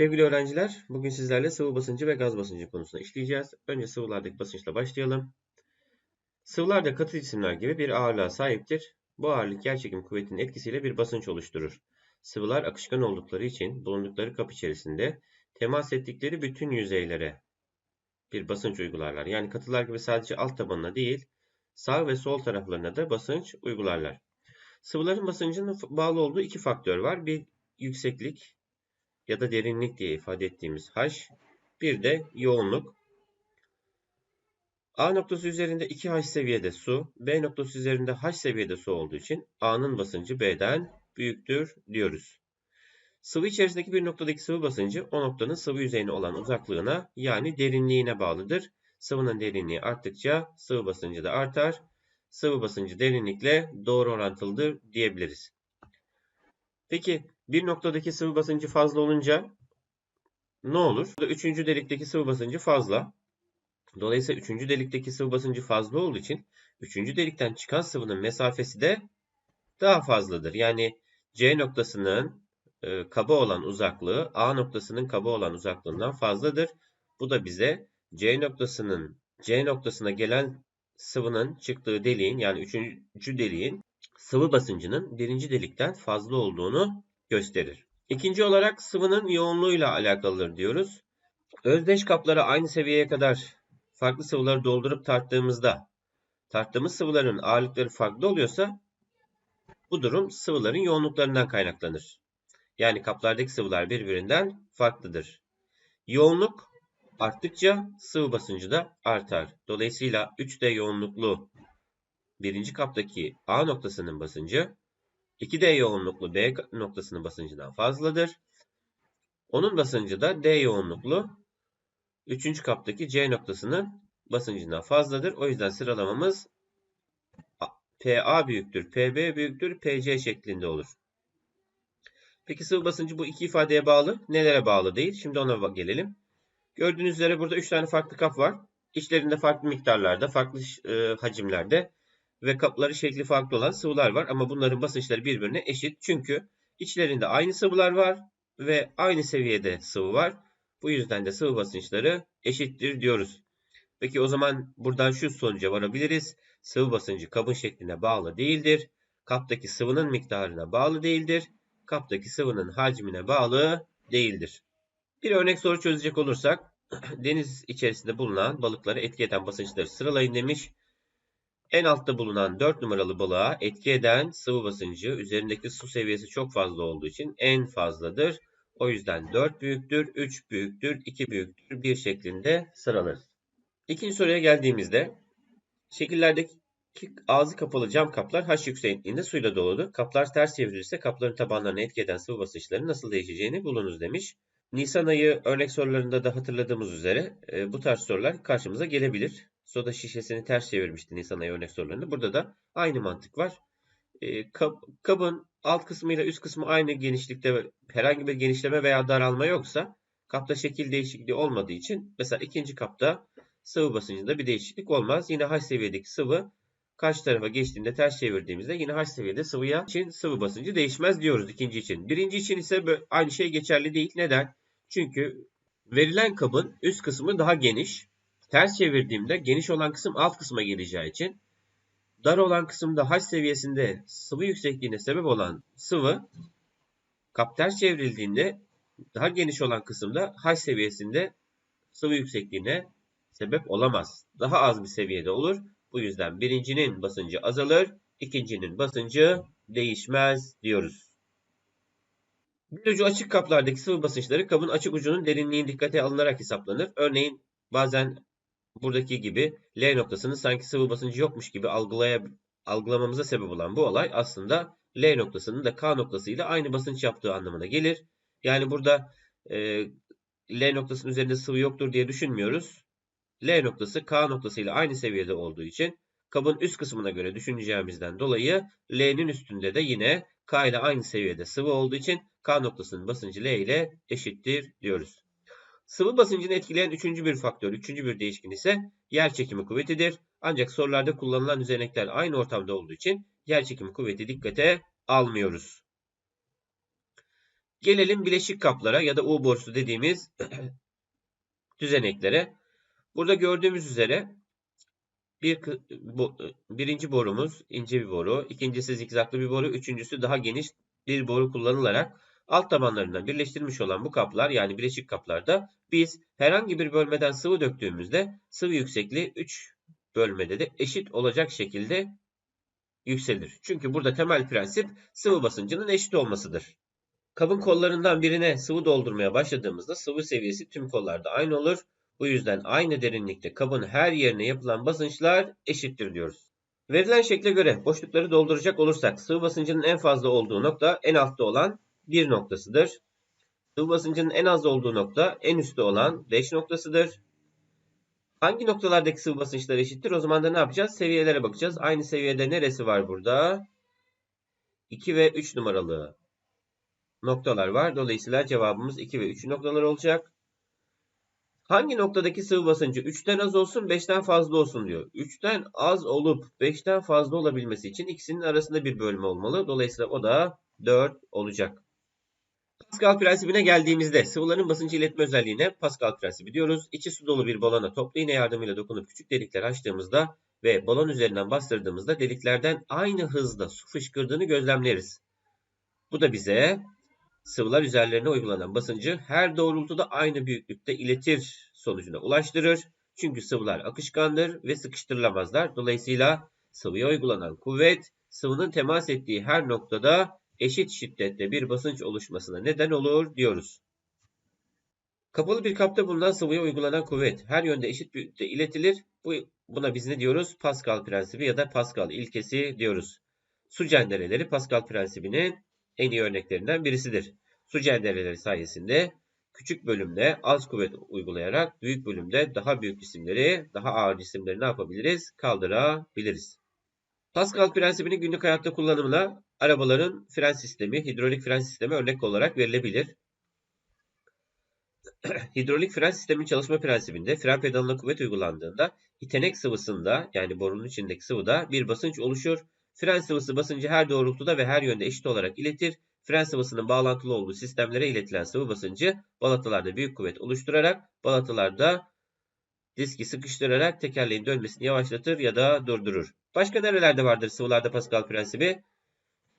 Sevgili öğrenciler, bugün sizlerle sıvı basıncı ve gaz basıncı konusunu işleyeceğiz. Önce sıvılardaki basınçla başlayalım. Sıvılarda katı cisimler gibi bir ağırlığa sahiptir. Bu ağırlık yerçekim kuvvetinin etkisiyle bir basınç oluşturur. Sıvılar akışkan oldukları için bulundukları kap içerisinde temas ettikleri bütün yüzeylere bir basınç uygularlar. Yani katılar gibi sadece alt tabanına değil, sağ ve sol taraflarına da basınç uygularlar. Sıvıların basıncının bağlı olduğu iki faktör var. Bir yükseklik ya da derinlik diye ifade ettiğimiz H. Bir de yoğunluk. A noktası üzerinde 2H seviyede su, B noktası üzerinde H seviyede su olduğu için A'nın basıncı B'den büyüktür diyoruz. Sıvı içerisindeki bir noktadaki sıvı basıncı o noktanın sıvı yüzeyine olan uzaklığına yani derinliğine bağlıdır. Sıvının derinliği arttıkça sıvı basıncı da artar. Sıvı basıncı derinlikle doğru orantılıdır diyebiliriz. Peki bir noktadaki sıvı basıncı fazla olunca ne olur? Üçüncü delikteki sıvı basıncı fazla. Dolayısıyla üçüncü delikteki sıvı basıncı fazla olduğu için üçüncü delikten çıkan sıvının mesafesi de daha fazladır. Yani C noktasının e, kaba olan uzaklığı A noktasının kaba olan uzaklığından fazladır. Bu da bize C noktasının C noktasına gelen sıvının çıktığı deliğin yani üçüncü deliğin sıvı basıncının birinci delikten fazla olduğunu gösterir. İkinci olarak sıvının yoğunluğuyla alakalıdır diyoruz. Özdeş kaplara aynı seviyeye kadar farklı sıvıları doldurup tarttığımızda tarttığımız sıvıların ağırlıkları farklı oluyorsa bu durum sıvıların yoğunluklarından kaynaklanır. Yani kaplardaki sıvılar birbirinden farklıdır. Yoğunluk arttıkça sıvı basıncı da artar. Dolayısıyla 3D yoğunluklu birinci kaptaki A noktasının basıncı 2D yoğunluklu B noktasının basıncından fazladır. Onun basıncı da D yoğunluklu 3. kaptaki C noktasının basıncından fazladır. O yüzden sıralamamız PA büyüktür, PB büyüktür, PC şeklinde olur. Peki sıvı basıncı bu iki ifadeye bağlı. Nelere bağlı değil? Şimdi ona gelelim. Gördüğünüz üzere burada 3 tane farklı kap var. İçlerinde farklı miktarlarda, farklı e, hacimlerde ve kapları şekli farklı olan sıvılar var. Ama bunların basınçları birbirine eşit. Çünkü içlerinde aynı sıvılar var ve aynı seviyede sıvı var. Bu yüzden de sıvı basınçları eşittir diyoruz. Peki o zaman buradan şu sonuca varabiliriz. Sıvı basıncı kabın şekline bağlı değildir. Kaptaki sıvının miktarına bağlı değildir. Kaptaki sıvının hacmine bağlı değildir. Bir örnek soru çözecek olursak deniz içerisinde bulunan balıkları etki eden basınçları sıralayın demiş. En altta bulunan 4 numaralı balığa etki eden sıvı basıncı üzerindeki su seviyesi çok fazla olduğu için en fazladır. O yüzden 4 büyüktür, 3 büyüktür, 2 büyüktür, 1 şeklinde sıralarız. İkinci soruya geldiğimizde şekillerdeki ağzı kapalı cam kaplar H yüksekliğinde suyla doludur. Kaplar ters çevrilirse kapların tabanlarına etki eden sıvı basınçlarının nasıl değişeceğini bulunuz demiş. Nisan ayı örnek sorularında da hatırladığımız üzere e, bu tarz sorular karşımıza gelebilir. Soda şişesini ters çevirmişti Nisan ayı örnek sorularında. Burada da aynı mantık var. E, kab, kabın alt kısmı ile üst kısmı aynı genişlikte herhangi bir genişleme veya daralma yoksa kapta şekil değişikliği olmadığı için mesela ikinci kapta sıvı basıncında bir değişiklik olmaz. Yine H seviyedeki sıvı karşı tarafa geçtiğinde ters çevirdiğimizde yine H seviyede sıvıya için sıvı basıncı değişmez diyoruz ikinci için. Birinci için ise aynı şey geçerli değil. Neden? Çünkü verilen kabın üst kısmı daha geniş. Ters çevirdiğimde geniş olan kısım alt kısma geleceği için dar olan kısımda H seviyesinde sıvı yüksekliğine sebep olan sıvı kap ters çevrildiğinde daha geniş olan kısımda H seviyesinde sıvı yüksekliğine sebep olamaz. Daha az bir seviyede olur. Bu yüzden birincinin basıncı azalır, ikincinin basıncı değişmez diyoruz. Bir ucu açık kaplardaki sıvı basınçları kabın açık ucunun derinliği dikkate alınarak hesaplanır. Örneğin bazen buradaki gibi L noktasının sanki sıvı basıncı yokmuş gibi algılaya, algılamamıza sebep olan bu olay aslında L noktasının da K noktasıyla aynı basınç yaptığı anlamına gelir. Yani burada e, L noktasının üzerinde sıvı yoktur diye düşünmüyoruz. L noktası K noktasıyla aynı seviyede olduğu için kabın üst kısmına göre düşüneceğimizden dolayı L'nin üstünde de yine K ile aynı seviyede sıvı olduğu için K noktasının basıncı L ile eşittir diyoruz. Sıvı basıncını etkileyen üçüncü bir faktör, üçüncü bir değişken ise yer çekimi kuvvetidir. Ancak sorularda kullanılan düzenekler aynı ortamda olduğu için yer çekimi kuvveti dikkate almıyoruz. Gelelim bileşik kaplara ya da U borusu dediğimiz düzeneklere. Burada gördüğümüz üzere bir bu, birinci borumuz ince bir boru, ikincisi zikzaklı bir boru, üçüncüsü daha geniş bir boru kullanılarak alt tabanlarından birleştirilmiş olan bu kaplar yani bileşik kaplarda biz herhangi bir bölmeden sıvı döktüğümüzde sıvı yüksekliği 3 bölmede de eşit olacak şekilde yükselir. Çünkü burada temel prensip sıvı basıncının eşit olmasıdır. Kabın kollarından birine sıvı doldurmaya başladığımızda sıvı seviyesi tüm kollarda aynı olur. Bu yüzden aynı derinlikte kabın her yerine yapılan basınçlar eşittir diyoruz. Verilen şekle göre boşlukları dolduracak olursak sıvı basıncının en fazla olduğu nokta en altta olan 1 noktasıdır. Sıvı basıncının en az olduğu nokta en üstte olan 5 noktasıdır. Hangi noktalardaki sıvı basınçlar eşittir? O zaman da ne yapacağız? Seviyelere bakacağız. Aynı seviyede neresi var burada? 2 ve 3 numaralı noktalar var. Dolayısıyla cevabımız 2 ve 3 noktalar olacak. Hangi noktadaki sıvı basıncı 3'ten az olsun 5'ten fazla olsun diyor. 3'ten az olup 5'ten fazla olabilmesi için ikisinin arasında bir bölme olmalı. Dolayısıyla o da 4 olacak. Pascal prensibine geldiğimizde sıvıların basıncı iletme özelliğine Pascal prensibi diyoruz. İçi su dolu bir balona toplu iğne yardımıyla dokunup küçük delikler açtığımızda ve balon üzerinden bastırdığımızda deliklerden aynı hızda su fışkırdığını gözlemleriz. Bu da bize sıvılar üzerlerine uygulanan basıncı her doğrultuda aynı büyüklükte iletir sonucuna ulaştırır. Çünkü sıvılar akışkandır ve sıkıştırılamazlar. Dolayısıyla sıvıya uygulanan kuvvet sıvının temas ettiği her noktada eşit şiddette bir basınç oluşmasına neden olur diyoruz. Kapalı bir kapta bulunan sıvıya uygulanan kuvvet her yönde eşit büyüklükte iletilir. Bu, buna biz ne diyoruz? Pascal prensibi ya da Pascal ilkesi diyoruz. Su cendereleri Pascal prensibinin en iyi örneklerinden birisidir. Su cendereleri sayesinde küçük bölümde az kuvvet uygulayarak büyük bölümde daha büyük cisimleri, daha ağır cisimleri ne yapabiliriz? Kaldırabiliriz. Pascal prensibinin günlük hayatta kullanımına arabaların fren sistemi, hidrolik fren sistemi örnek olarak verilebilir. hidrolik fren sistemin çalışma prensibinde fren pedalına kuvvet uygulandığında itenek sıvısında yani borunun içindeki sıvıda bir basınç oluşur. Fren sıvısı basıncı her doğrultuda ve her yönde eşit olarak iletir. Fren sıvısının bağlantılı olduğu sistemlere iletilen sıvı basıncı balatalarda büyük kuvvet oluşturarak balatalarda diski sıkıştırarak tekerleğin dönmesini yavaşlatır ya da durdurur. Başka nerelerde vardır sıvılarda Pascal prensibi?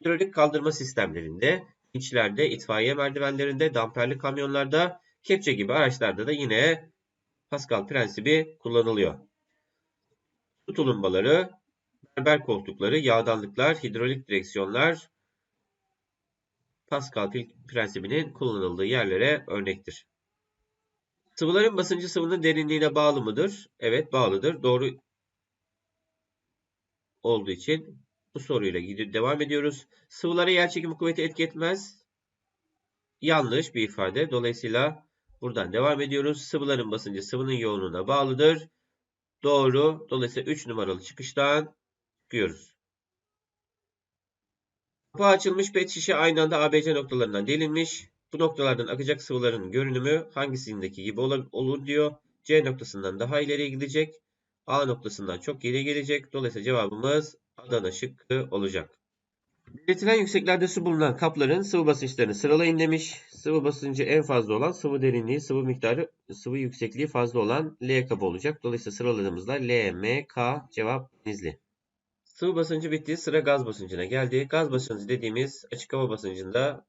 Hidrolik kaldırma sistemlerinde, içlerde, itfaiye merdivenlerinde, damperli kamyonlarda, kepçe gibi araçlarda da yine Pascal prensibi kullanılıyor. Su tulumbaları, berber koltukları, yağdanlıklar, hidrolik direksiyonlar Pascal prensibinin kullanıldığı yerlere örnektir. Sıvıların basıncı sıvının derinliğine bağlı mıdır? Evet bağlıdır. Doğru olduğu için bu soruyla devam ediyoruz. Sıvılara yer çekimi kuvveti etki etmez. Yanlış bir ifade. Dolayısıyla buradan devam ediyoruz. Sıvıların basıncı sıvının yoğunluğuna bağlıdır. Doğru. Dolayısıyla 3 numaralı çıkıştan çıkıyoruz. Kapı açılmış pet şişe aynı anda ABC noktalarından delinmiş. Bu noktalardan akacak sıvıların görünümü hangisindeki gibi olur diyor. C noktasından daha ileriye gidecek. A noktasından çok geri gelecek. Dolayısıyla cevabımız Adana şıkkı olacak. Belirtilen yükseklerde su bulunan kapların sıvı basınçlarını sıralayın demiş. Sıvı basıncı en fazla olan sıvı derinliği, sıvı miktarı, sıvı yüksekliği fazla olan L kabı olacak. Dolayısıyla sıraladığımızda L, M, K cevap denizli. Sıvı basıncı bitti. Sıra gaz basıncına geldi. Gaz basıncı dediğimiz açık hava basıncında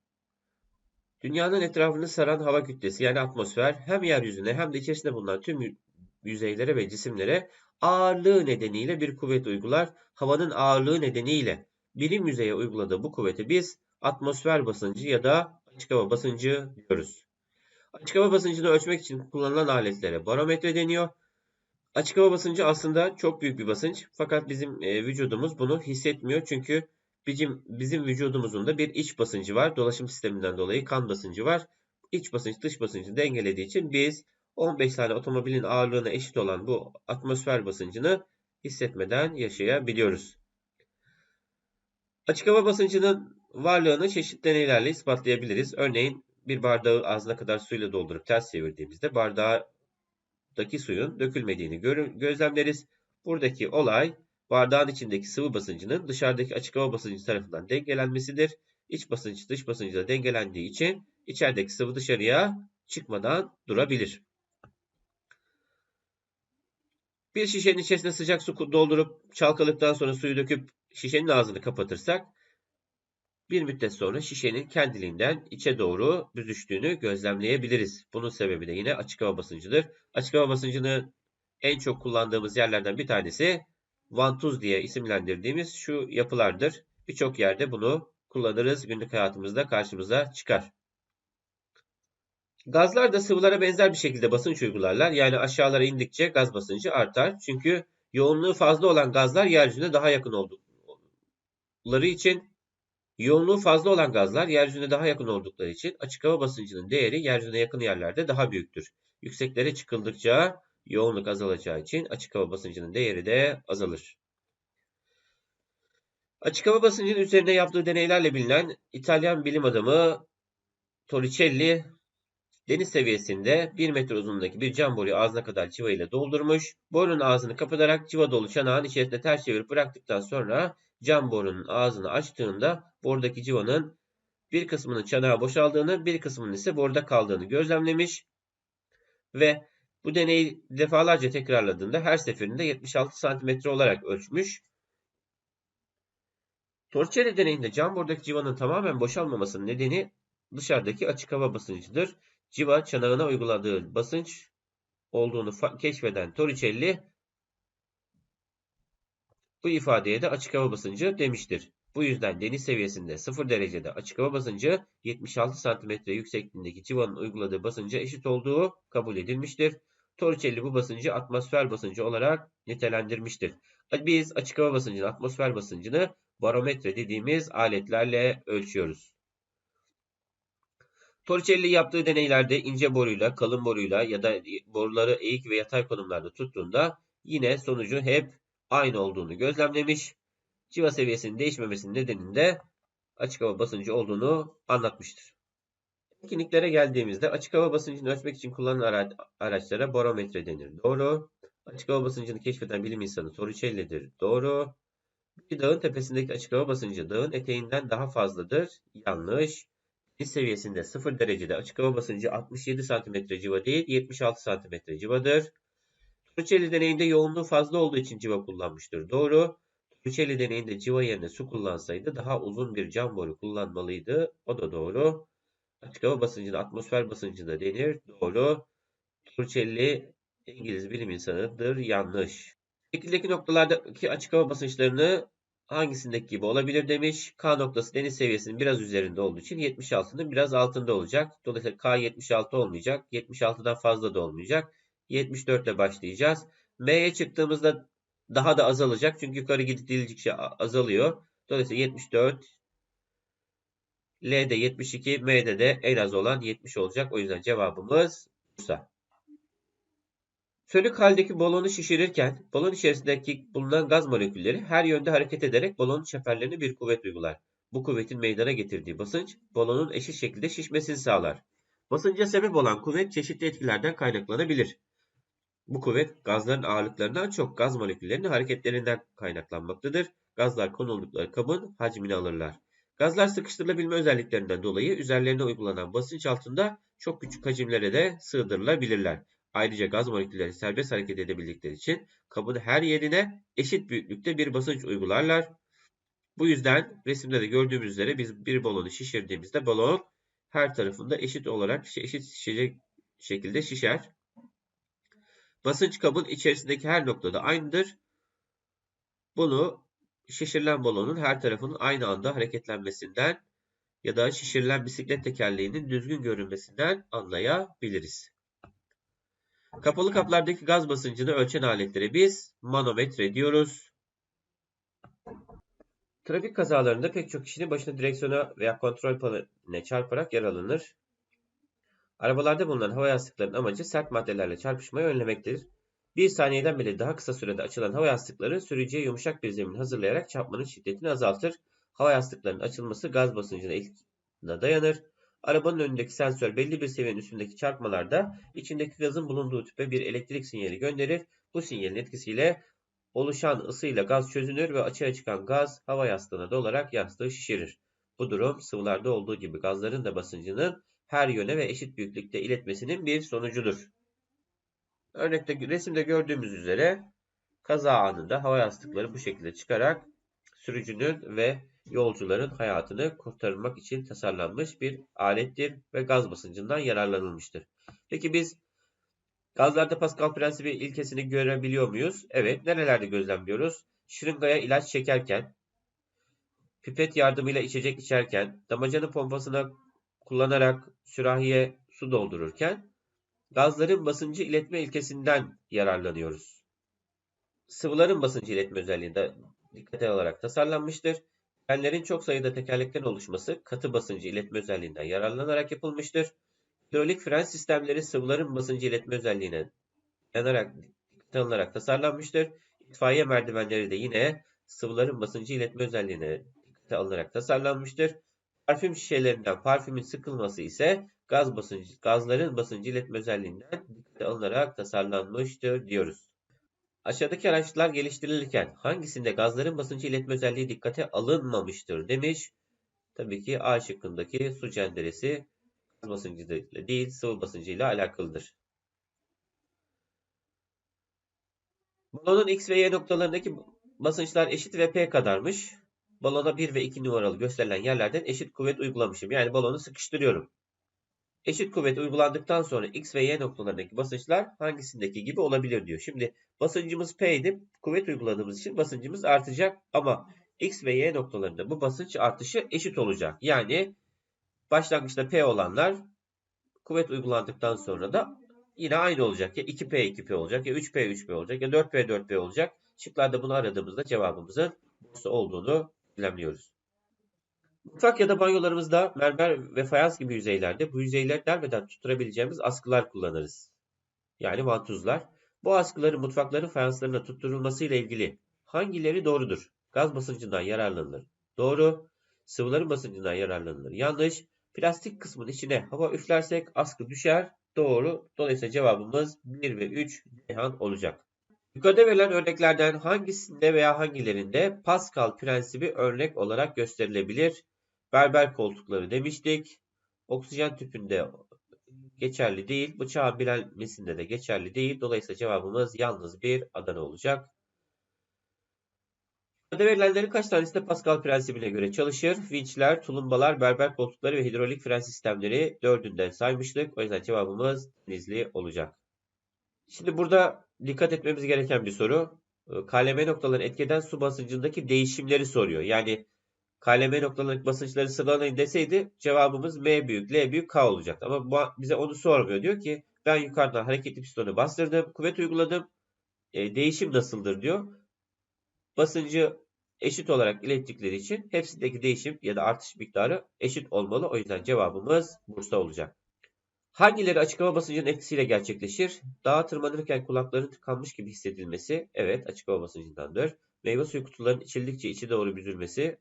dünyanın etrafını saran hava kütlesi yani atmosfer hem yeryüzüne hem de içerisinde bulunan tüm yüzeylere ve cisimlere ağırlığı nedeniyle bir kuvvet uygular. Havanın ağırlığı nedeniyle birim yüzeye uyguladığı bu kuvveti biz atmosfer basıncı ya da açık hava basıncı diyoruz. Açık hava basıncını ölçmek için kullanılan aletlere barometre deniyor. Açık hava basıncı aslında çok büyük bir basınç. Fakat bizim e, vücudumuz bunu hissetmiyor. Çünkü bizim, bizim vücudumuzun da bir iç basıncı var. Dolaşım sisteminden dolayı kan basıncı var. İç basınç dış basıncı dengelediği için biz 15 tane otomobilin ağırlığına eşit olan bu atmosfer basıncını hissetmeden yaşayabiliyoruz. Açık hava basıncının varlığını çeşitli deneylerle ispatlayabiliriz. Örneğin bir bardağı ağzına kadar suyla doldurup ters çevirdiğimizde bardağı suyun dökülmediğini gözlemleriz. Buradaki olay bardağın içindeki sıvı basıncının dışarıdaki açık hava basıncı tarafından dengelenmesidir. İç basınç dış basıncıyla dengelendiği için içerideki sıvı dışarıya çıkmadan durabilir. Bir şişenin içerisine sıcak su doldurup çalkaladıktan sonra suyu döküp şişenin ağzını kapatırsak bir müddet sonra şişenin kendiliğinden içe doğru büzüştüğünü gözlemleyebiliriz. Bunun sebebi de yine açık hava basıncıdır. Açık hava basıncını en çok kullandığımız yerlerden bir tanesi vantuz diye isimlendirdiğimiz şu yapılardır. Birçok yerde bunu kullanırız. Günlük hayatımızda karşımıza çıkar. Gazlar da sıvılara benzer bir şekilde basınç uygularlar. Yani aşağılara indikçe gaz basıncı artar. Çünkü yoğunluğu fazla olan gazlar yeryüzüne daha yakın oldukları için yoğunluğu fazla olan gazlar yeryüzüne daha yakın oldukları için açık hava basıncının değeri yeryüzüne yakın yerlerde daha büyüktür. Yükseklere çıkıldıkça yoğunluk azalacağı için açık hava basıncının değeri de azalır. Açık hava basıncının üzerinde yaptığı deneylerle bilinen İtalyan bilim adamı Torricelli deniz seviyesinde 1 metre uzunluğundaki bir cam boruyu ağzına kadar civa ile doldurmuş. Borunun ağzını kapatarak civa dolu çanağın içerisinde ters çevirip bıraktıktan sonra cam borunun ağzını açtığında bordaki civanın bir kısmının çanağa boşaldığını, bir kısmının ise boruda kaldığını gözlemlemiş ve bu deneyi defalarca tekrarladığında her seferinde 76 santimetre olarak ölçmüş. Torricelli deneyinde cam bordaki civanın tamamen boşalmamasının nedeni dışarıdaki açık hava basıncıdır. Civa çanağına uyguladığı basınç olduğunu keşfeden Torricelli bu ifadeye de açık hava basıncı demiştir. Bu yüzden deniz seviyesinde 0 derecede açık hava basıncı 76 santimetre yüksekliğindeki civanın uyguladığı basınca eşit olduğu kabul edilmiştir. Torricelli bu basıncı atmosfer basıncı olarak nitelendirmiştir. Biz açık hava basıncını, atmosfer basıncını barometre dediğimiz aletlerle ölçüyoruz. Torricelli yaptığı deneylerde ince boruyla, kalın boruyla ya da boruları eğik ve yatay konumlarda tuttuğunda yine sonucu hep aynı olduğunu gözlemlemiş. Civa seviyesinin değişmemesinin nedeninde açık hava basıncı olduğunu anlatmıştır. Etkinliklere geldiğimizde açık hava basıncını ölçmek için kullanılan araçlara barometre denir. Doğru. Açık hava basıncını keşfeden bilim insanı Torricelli'dir. Doğru. Bir dağın tepesindeki açık hava basıncı dağın eteğinden daha fazladır. Yanlış. Deniz seviyesinde 0 derecede açık hava basıncı 67 cm civa değil 76 cm civadır. Torricelli deneyinde yoğunluğu fazla olduğu için civa kullanmıştır. Doğru. Torricelli deneyinde civa yerine su kullansaydı daha uzun bir cam boru kullanmalıydı. O da doğru. Açık hava basıncına atmosfer basıncı da denir. Doğru. Torricelli İngiliz bilim insanıdır. Yanlış. Şekildeki noktalardaki açık hava basınçlarını hangisindeki gibi olabilir demiş. K noktası deniz seviyesinin biraz üzerinde olduğu için 76'nın biraz altında olacak. Dolayısıyla K 76 olmayacak. 76'dan fazla da olmayacak. 74 ile başlayacağız. M'ye çıktığımızda daha da azalacak. Çünkü yukarı gidildikçe azalıyor. Dolayısıyla 74 L'de 72, M'de de en az olan 70 olacak. O yüzden cevabımız Bursa. Sönük haldeki balonu şişirirken balon içerisindeki bulunan gaz molekülleri her yönde hareket ederek balonun çeperlerine bir kuvvet uygular. Bu kuvvetin meydana getirdiği basınç balonun eşit şekilde şişmesini sağlar. Basınca sebep olan kuvvet çeşitli etkilerden kaynaklanabilir. Bu kuvvet gazların ağırlıklarından çok gaz moleküllerinin hareketlerinden kaynaklanmaktadır. Gazlar konuldukları kabın hacmini alırlar. Gazlar sıkıştırılabilme özelliklerinden dolayı üzerlerine uygulanan basınç altında çok küçük hacimlere de sığdırılabilirler. Ayrıca gaz molekülleri serbest hareket edebildikleri için kabın her yerine eşit büyüklükte bir basınç uygularlar. Bu yüzden resimde de gördüğümüz üzere biz bir balonu şişirdiğimizde balon her tarafında eşit olarak eşit şişecek şekilde şişer. Basınç kabın içerisindeki her noktada aynıdır. Bunu şişirilen balonun her tarafının aynı anda hareketlenmesinden ya da şişirilen bisiklet tekerleğinin düzgün görünmesinden anlayabiliriz. Kapalı kaplardaki gaz basıncını ölçen aletlere biz manometre diyoruz. Trafik kazalarında pek çok kişinin başına direksiyona veya kontrol paneline çarparak yaralanır. Arabalarda bulunan hava yastıklarının amacı sert maddelerle çarpışmayı önlemektir. Bir saniyeden bile daha kısa sürede açılan hava yastıkları sürücüye yumuşak bir zemin hazırlayarak çarpmanın şiddetini azaltır. Hava yastıklarının açılması gaz basıncına etkisine dayanır. Arabanın önündeki sensör belli bir seviyenin üstündeki çarpmalarda içindeki gazın bulunduğu tüpe bir elektrik sinyali gönderir. Bu sinyalin etkisiyle oluşan ısıyla gaz çözünür ve açığa çıkan gaz hava yastığına dolarak yastığı şişirir. Bu durum sıvılarda olduğu gibi gazların da basıncının her yöne ve eşit büyüklükte iletmesinin bir sonucudur. Örnekte resimde gördüğümüz üzere kaza anında hava yastıkları bu şekilde çıkarak sürücünün ve yolcuların hayatını kurtarmak için tasarlanmış bir alettir ve gaz basıncından yararlanılmıştır. Peki biz gazlarda Pascal prensibi ilkesini görebiliyor muyuz? Evet. Nerelerde gözlemliyoruz? Şırıngaya ilaç çekerken, pipet yardımıyla içecek içerken, damacana pompasına kullanarak sürahiye su doldururken gazların basıncı iletme ilkesinden yararlanıyoruz. Sıvıların basıncı iletme özelliğinde dikkate alarak tasarlanmıştır. Frenlerin çok sayıda tekerlekten oluşması katı basıncı iletme özelliğinden yararlanarak yapılmıştır. Hidrolik fren sistemleri sıvıların basıncı iletme özelliğine dayanarak dikkate alınarak tasarlanmıştır. İtfaiye merdivenleri de yine sıvıların basıncı iletme özelliğine dikkate alınarak tasarlanmıştır. Parfüm şişelerinden parfümün sıkılması ise gaz basıncı, gazların basıncı iletme özelliğinden dikkate alınarak tasarlanmıştır diyoruz. Aşağıdaki araçlar geliştirilirken hangisinde gazların basıncı iletme özelliği dikkate alınmamıştır demiş. Tabii ki A şıkkındaki su cenderesi gaz basıncı değil sıvı basıncıyla alakalıdır. Balonun X ve Y noktalarındaki basınçlar eşit ve P kadarmış. Balona 1 ve 2 numaralı gösterilen yerlerden eşit kuvvet uygulamışım. Yani balonu sıkıştırıyorum. Eşit kuvvet uygulandıktan sonra X ve Y noktalarındaki basınçlar hangisindeki gibi olabilir diyor. Şimdi basıncımız P idi. Kuvvet uyguladığımız için basıncımız artacak ama X ve Y noktalarında bu basınç artışı eşit olacak. Yani başlangıçta P olanlar kuvvet uygulandıktan sonra da yine aynı olacak. Ya 2P 2P olacak ya 3P 3P olacak ya 4P 4P olacak. Şıklarda bunu aradığımızda cevabımızın olduğunu gözlemliyoruz. Mutfak ya da banyolarımızda mermer ve fayans gibi yüzeylerde bu yüzeyleri delmeden tutturabileceğimiz askılar kullanırız. Yani vantuzlar. Bu askıların mutfakların fayanslarına tutturulması ile ilgili hangileri doğrudur? Gaz basıncından yararlanılır. Doğru. Sıvıların basıncından yararlanılır. Yanlış. Plastik kısmın içine hava üflersek askı düşer. Doğru. Dolayısıyla cevabımız 1 ve 3 Ceyhan olacak. Yukarıda verilen örneklerden hangisinde veya hangilerinde Pascal prensibi örnek olarak gösterilebilir? Berber koltukları demiştik. Oksijen tüpünde geçerli değil. Bıçağın bilenmesinde de geçerli değil. Dolayısıyla cevabımız yalnız bir Adana olacak. Yukarıda verilenlerin kaç tanesi de Pascal prensibine göre çalışır? Vinçler, tulumbalar, berber koltukları ve hidrolik fren sistemleri dördünden saymıştık. O yüzden cevabımız denizli olacak. Şimdi burada dikkat etmemiz gereken bir soru. KLM noktaları etkeden su basıncındaki değişimleri soruyor. Yani KLM noktalarındaki basınçları sıralayın deseydi cevabımız M büyük, L büyük, K olacaktı. Ama bu, bize onu sormuyor. Diyor ki ben yukarıdan hareketli pistonu bastırdım, kuvvet uyguladım. E, değişim nasıldır diyor. Basıncı eşit olarak ilettikleri için hepsindeki değişim ya da artış miktarı eşit olmalı. O yüzden cevabımız Bursa olacak. Hangileri açık hava basıncının etkisiyle gerçekleşir? Dağa tırmanırken kulakların tıkanmış gibi hissedilmesi. Evet açık hava basıncındandır. Meyve suyu kutularının içildikçe içi doğru büzülmesi.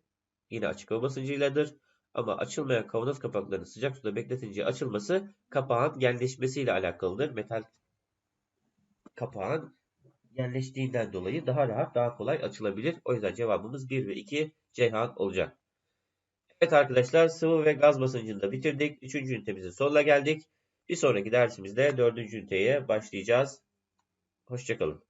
Yine açık hava basıncıyladır. Ama açılmayan kavanoz kapaklarının sıcak suda bekletince açılması kapağın genleşmesiyle alakalıdır. Metal kapağın genleştiğinden dolayı daha rahat, daha kolay açılabilir. O yüzden cevabımız 1 ve 2 Ceyhan olacak. Evet arkadaşlar sıvı ve gaz basıncını da bitirdik. Üçüncü ünitemizin sonuna geldik. Bir sonraki dersimizde dördüncü üniteye başlayacağız. Hoşçakalın.